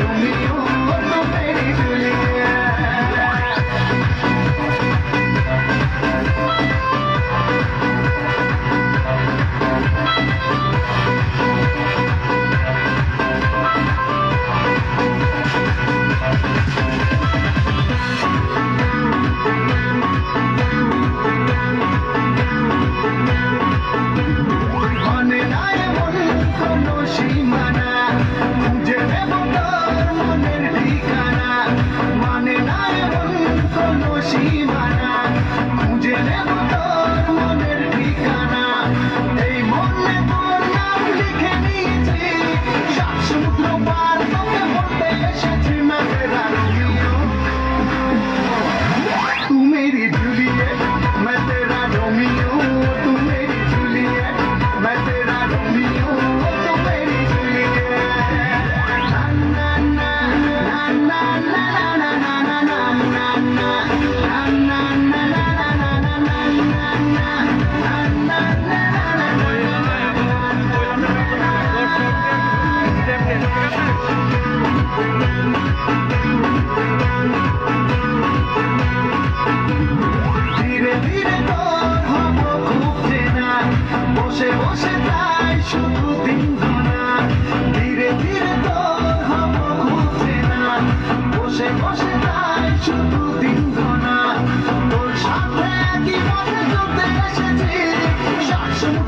Eu me need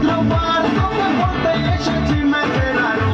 দ্রব্য এসেছি মেঘের আলো